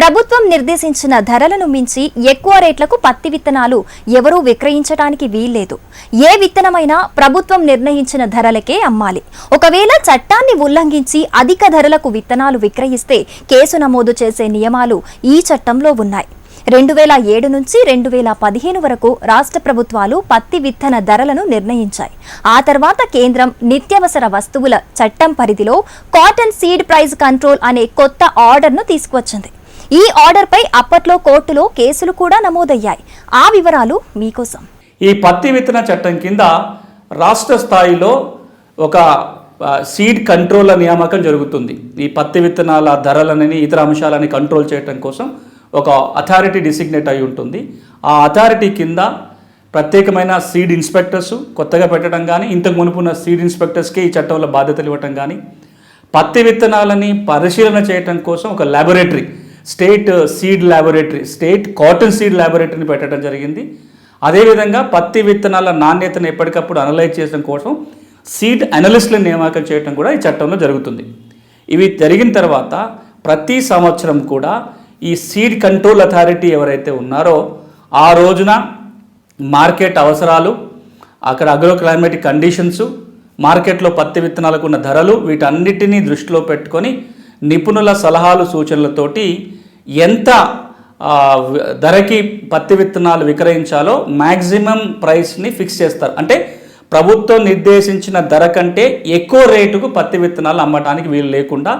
ప్రభుత్వం నిర్దేశించిన ధరలను మించి ఎక్కువ రేట్లకు పత్తి విత్తనాలు ఎవరూ విక్రయించడానికి వీల్లేదు. ఏ విత్తనమైనా ప్రభుత్వం నిర్ణయించిన ధరలకే అమ్మాలి. ఒకవేళ చట్టాన్ని ఉల్లంఘించి అధిక ధరలకు విత్తనాలు విక్రయిస్తే కేసు నమోదు చేసే నియమాలు ఈ చట్టంలో ఉన్నాయి. రెండు వేల ఏడు నుంచి రెండు వేల పదిహేను వరకు రాష్ట్ర ప్రభుత్వాలు పత్తి విత్తన ధరలను నిర్ణయించాయి. ఆ తర్వాత కేంద్రం నిత్యావసర వస్తువుల చట్టం పరిధిలో కాటన్ సీడ్ ప్రైస్ కంట్రోల్ అనే కొత్త ఆర్డర్ను తీసుకువచ్చింది. ఈ ఆర్డర్పై అప్పట్లో కోర్టులో కేసులు కూడా నమోదయ్యాయి. ఆ వివరాలు మీకోసం. ఈ పత్తి విత్తన చట్టం కింద రాష్ట్ర స్థాయిలో ఒక సీడ్ కంట్రోల్ నియామకం జరుగుతుంది. ఈ పత్తి విత్తనాల ధరలని ఇతర అంశాలని కంట్రోల్ చేయడం కోసం ఒక అథారిటీ డిసిగ్నేట్ అయి ఉంటుంది. ఆ అథారిటీ కింద ప్రత్యేకమైన సీడ్ ఇన్స్పెక్టర్స్ కొత్తగా పెట్టడం కానీ ఇంతకు మునుపున్న సీడ్ ఇన్స్పెక్టర్స్కి ఈ చట్టంలో బాధ్యతలు ఇవ్వటం కానీ పత్తి విత్తనాలని పరిశీలన చేయటం కోసం ఒక laboratory state seed laboratory state cotton seed ల్యాబొరేటరీని పెట్టడం జరిగింది. అదేవిధంగా పత్తి విత్తనాల నాణ్యతను ఎప్పటికప్పుడు అనలైజ్ చేయడం కోసం సీడ్ అనలిస్టులను నియామకం చేయడం కూడా ఈ చట్టంలో జరుగుతుంది. ఇవి జరిగిన తర్వాత ప్రతి సంవత్సరం కూడా ఈ సీడ్ కంట్రోల్ అథారిటీ ఎవరైతే ఉన్నారో ఆ రోజున మార్కెట్ అవసరాలు అక్కడ అగ్రో క్లైమేటిక్ కండిషన్స్ మార్కెట్లో పత్తి విత్తనాలకు ఉన్న ధరలు వీటన్నిటినీ దృష్టిలో పెట్టుకొని నిపుణుల సలహాలు సూచనలతోటి ఎంత ధరకి పత్తి విత్తనాలు విక్రయించాలో మ్యాక్సిమం ప్రైస్ని ఫిక్స్ చేస్తారు. అంటే ప్రభుత్వం నిర్దేశించిన ధర కంటే ఎక్కువ రేటుకు పత్తి విత్తనాలు అమ్మటానికి వీలు లేకుండా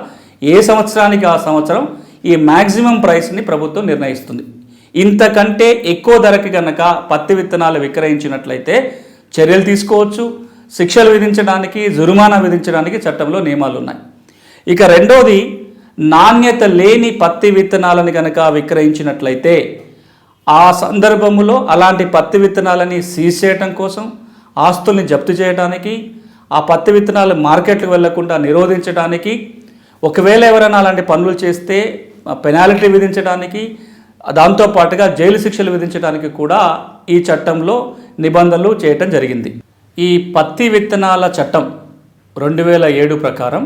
ఏ సంవత్సరానికి ఆ సంవత్సరం ఈ మ్యాక్సిమం ప్రైస్ని ప్రభుత్వం నిర్ణయిస్తుంది. ఇంతకంటే ఎక్కువ ధరకి గనక పత్తి విత్తనాలు విక్రయించినట్లయితే చర్యలు తీసుకోవచ్చు. శిక్షలు విధించడానికి జురుమానా విధించడానికి చట్టంలో నియమాలు ఉన్నాయి ఇక రెండోది నాణ్యత లేని పత్తి విత్తనాలను కనుక విక్రయించినట్లయితే ఆ సందర్భంలో అలాంటి పత్తి విత్తనాలని సీజ్ చేయటం కోసం ఆస్తుల్ని జప్తు చేయడానికి ఆ పత్తి విత్తనాలు మార్కెట్లకు వెళ్ళకుండా నిరోధించడానికి ఒకవేళ ఎవరైనా అలాంటి పనులు చేస్తే పెనాల్టీ విధించడానికి దాంతో పాటుగా జైలు శిక్షలు విధించడానికి కూడా ఈ చట్టంలో నిబంధనలు చేయటం జరిగింది. ఈ పత్తి విత్తనాల చట్టం రెండు వేల ఏడు ప్రకారం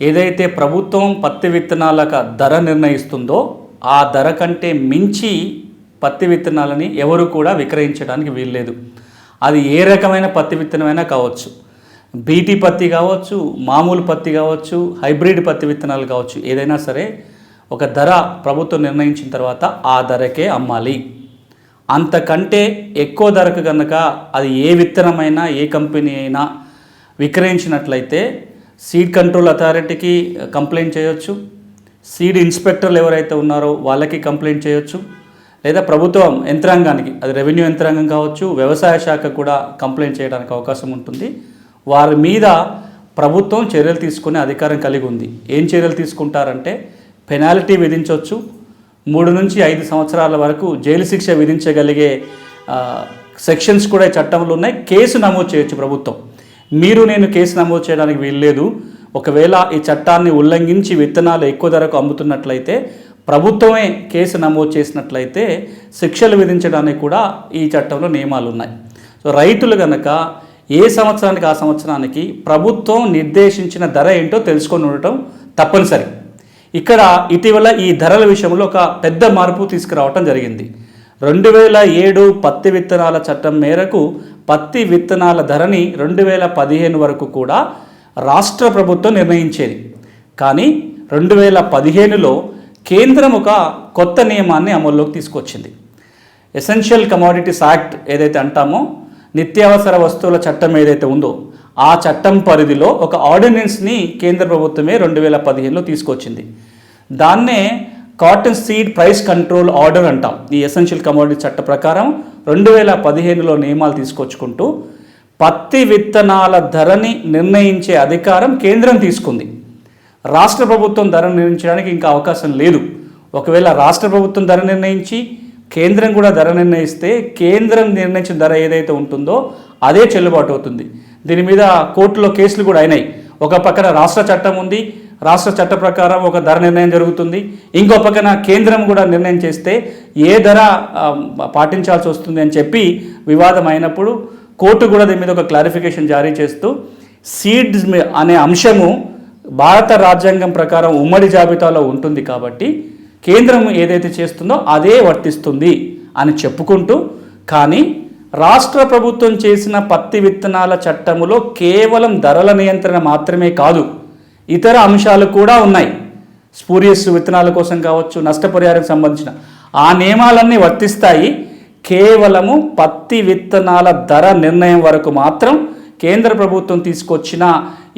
ఏదైతే ప్రభుత్వం పత్తి విత్తనాలకు ధర నిర్ణయిస్తుందో ఆ ధర కంటే మించి పత్తి విత్తనాలని ఎవరు కూడా విక్రయించడానికి వీల్లేదు. అది ఏ రకమైన పత్తి విత్తనమైనా కావచ్చు. బీటీ పత్తి కావచ్చు మామూలు పత్తి కావచ్చు హైబ్రిడ్ పత్తి విత్తనాలు కావచ్చు ఏదైనా సరే ఒక ధర ప్రభుత్వం నిర్ణయించిన తర్వాత ఆ ధరకే అమ్మాలి. అంతకంటే ఎక్కువ ధరకు కనుక అది ఏ విత్తనమైనా ఏ కంపెనీ అయినా విక్రయించినట్లయితే సీడ్ కంట్రోల్ అథారిటీకి కంప్లైంట్ చేయొచ్చు. సీడ్ ఇన్స్పెక్టర్లు ఎవరైతే ఉన్నారో వాళ్ళకి కంప్లైంట్ చేయొచ్చు. లేదా ప్రభుత్వం యంత్రాంగానికి అది రెవెన్యూ యంత్రాంగం కావచ్చు వ్యవసాయ శాఖ కూడా కంప్లైంట్ చేయడానికి అవకాశం ఉంటుంది. వారి మీద ప్రభుత్వం చర్యలు తీసుకునే అధికారం కలిగి ఉంది. ఏం చర్యలు తీసుకుంటారంటే పెనాల్టీ విధించవచ్చు మూడు నుంచి ఐదు సంవత్సరాల వరకు జైలు శిక్ష విధించగలిగే సెక్షన్స్ కూడా ఈ చట్టంలో ఉన్నాయి. కేసు నమోదు చేయొచ్చు ప్రభుత్వం. మీరు నేను కేసు నమోదు చేయడానికి వీల్లేదు. ఒకవేళ ఈ చట్టాన్ని ఉల్లంఘించి విత్తనాలు ఎక్కువ ధరకు అమ్ముతున్నట్లయితే ప్రభుత్వమే కేసు నమోదు చేసినట్లయితే శిక్షలు విధించడానికి కూడా ఈ చట్టంలో నియమాలు ఉన్నాయి. సో రైతులు కనుక ఏ సంవత్సరానికి ఆ సంవత్సరానికి ప్రభుత్వం నిర్దేశించిన ధర ఏంటో తెలుసుకొని ఉండటం తప్పనిసరి. ఇక్కడ ఇటీవల ఈ ధరల విషయంలో ఒక పెద్ద మార్పు తీసుకురావటం జరిగింది. రెండు వేల ఏడు పత్తి విత్తనాల చట్టం మేరకు పత్తి విత్తనాల ధరని రెండు వేల పదిహేను వరకు కూడా రాష్ట్ర ప్రభుత్వం నిర్ణయించేది. కానీ రెండు వేల పదిహేనులో కేంద్రం ఒక కొత్త నియమాన్ని అమల్లోకి తీసుకొచ్చింది. ఎసెన్షియల్ కమోడిటీస్ యాక్ట్ ఏదైతే అంటామో నిత్యావసర వస్తువుల చట్టం ఏదైతే ఉందో ఆ చట్టం పరిధిలో ఒక ఆర్డినెన్స్ని కేంద్ర ప్రభుత్వమే రెండు వేల పదిహేనులో తీసుకొచ్చింది. దాన్నే cotton seed price control order అంటాం. ఈ ఎసెన్షియల్ కమోడిటీ చట్ట ప్రకారం రెండు వేల పదిహేనులో నియమాలు తీసుకొచ్చుకుంటూ పత్తి విత్తనాల ధరని నిర్ణయించే అధికారం కేంద్రం తీసుకుంది. రాష్ట్ర ప్రభుత్వం ధర నిర్ణయించడానికి ఇంకా అవకాశం లేదు. ఒకవేళ రాష్ట్ర ప్రభుత్వం ధర నిర్ణయించి కేంద్రం కూడా ధర నిర్ణయిస్తే కేంద్రం నిర్ణయించిన ధర ఏదైతే ఉంటుందో అదే చెల్లుబాటు అవుతుంది. దీని మీద కోర్టులో కేసులు కూడా అయినాయి. ఒక పక్కన రాష్ట్ర చట్టం ఉంది రాష్ట్ర చట్ట ప్రకారం ఒక ధర నిర్ణయం జరుగుతుంది. ఇంకో పక్కన కేంద్రం కూడా నిర్ణయం చేస్తే ఏ ధర పాటించాల్సి వస్తుంది అని చెప్పి వివాదం అయినప్పుడు కోర్టు కూడా దీని మీద ఒక క్లారిఫికేషన్ జారీ చేస్తూ సీడ్స్ అనే అంశము భారత రాజ్యాంగం ప్రకారం ఉమ్మడి జాబితాలో ఉంటుంది కాబట్టి కేంద్రం ఏదైతే చేస్తుందో అదే వర్తిస్తుంది అని చెప్పుకుంటూ కానీ రాష్ట్ర ప్రభుత్వం చేసిన పత్తి విత్తనాల చట్టములో కేవలం ధరల నియంత్రణ మాత్రమే కాదు. ఇతర అంశాలు కూడా ఉన్నాయి. స్పూరియస్ విత్తనాల కోసం కావచ్చు నష్టపరిహారం సంబంధించిన. ఆ నియమాలన్నీ వర్తిస్తాయి. కేవలము పత్తి విత్తనాల ధర నిర్ణయం వరకు మాత్రం కేంద్ర ప్రభుత్వం తీసుకొచ్చిన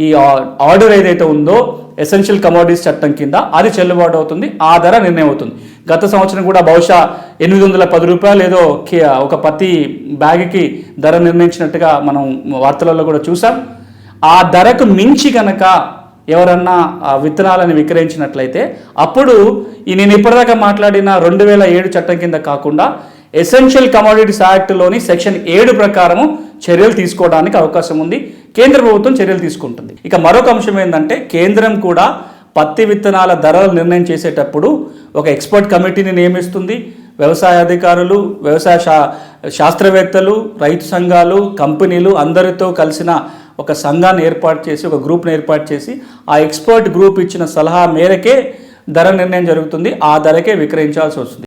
ఈ ఆర్డర్ ఏదైతే ఉందో ఎసెన్షియల్ కమోడిటీస్ చట్టం కింద అది చెల్లుబాటు అవుతుంది ఆ ధర నిర్ణయం అవుతుంది. గత సంవత్సరం కూడా బహుశా ఎనిమిది వందల పది రూపాయలు ఏదో ఒక పత్తి బ్యాగ్కి ధర నిర్ణయించినట్టుగా మనం వార్తలలో కూడా చూసాం. ఆ ధరకు మించి కనుక ఎవరన్నా ఆ విత్తనాలను విక్రయించినట్లయితే అప్పుడు ఈ నేను ఇప్పటిదాకా మాట్లాడిన రెండు వేల ఏడు చట్టం కింద కాకుండా ఎసెన్షియల్ కమోడిటీస్ యాక్ట్లోని సెక్షన్ ఏడు ప్రకారము చర్యలు తీసుకోవడానికి అవకాశం ఉంది. కేంద్ర ప్రభుత్వం చర్యలు తీసుకుంటుంది. ఇక మరొక అంశం ఏంటంటే కేంద్రం కూడా పత్తి విత్తనాల ధరలు నిర్ణయం చేసేటప్పుడు ఒక ఎక్స్పర్ట్ కమిటీని నియమిస్తుంది. వ్యవసాయ అధికారులు వ్యవసాయ శా శాస్త్రవేత్తలు రైతు సంఘాలు కంపెనీలు అందరితో కలిసిన ఒక సంఘాన్ని ఏర్పాటు చేసి ఒక గ్రూప్ని ఏర్పాటు చేసి ఆ ఎక్స్పర్ట్ గ్రూప్ ఇచ్చిన సలహా మేరకే ధర నిర్ణయం జరుగుతుంది. ఆ ధరకే విక్రయించాల్సి వస్తుంది.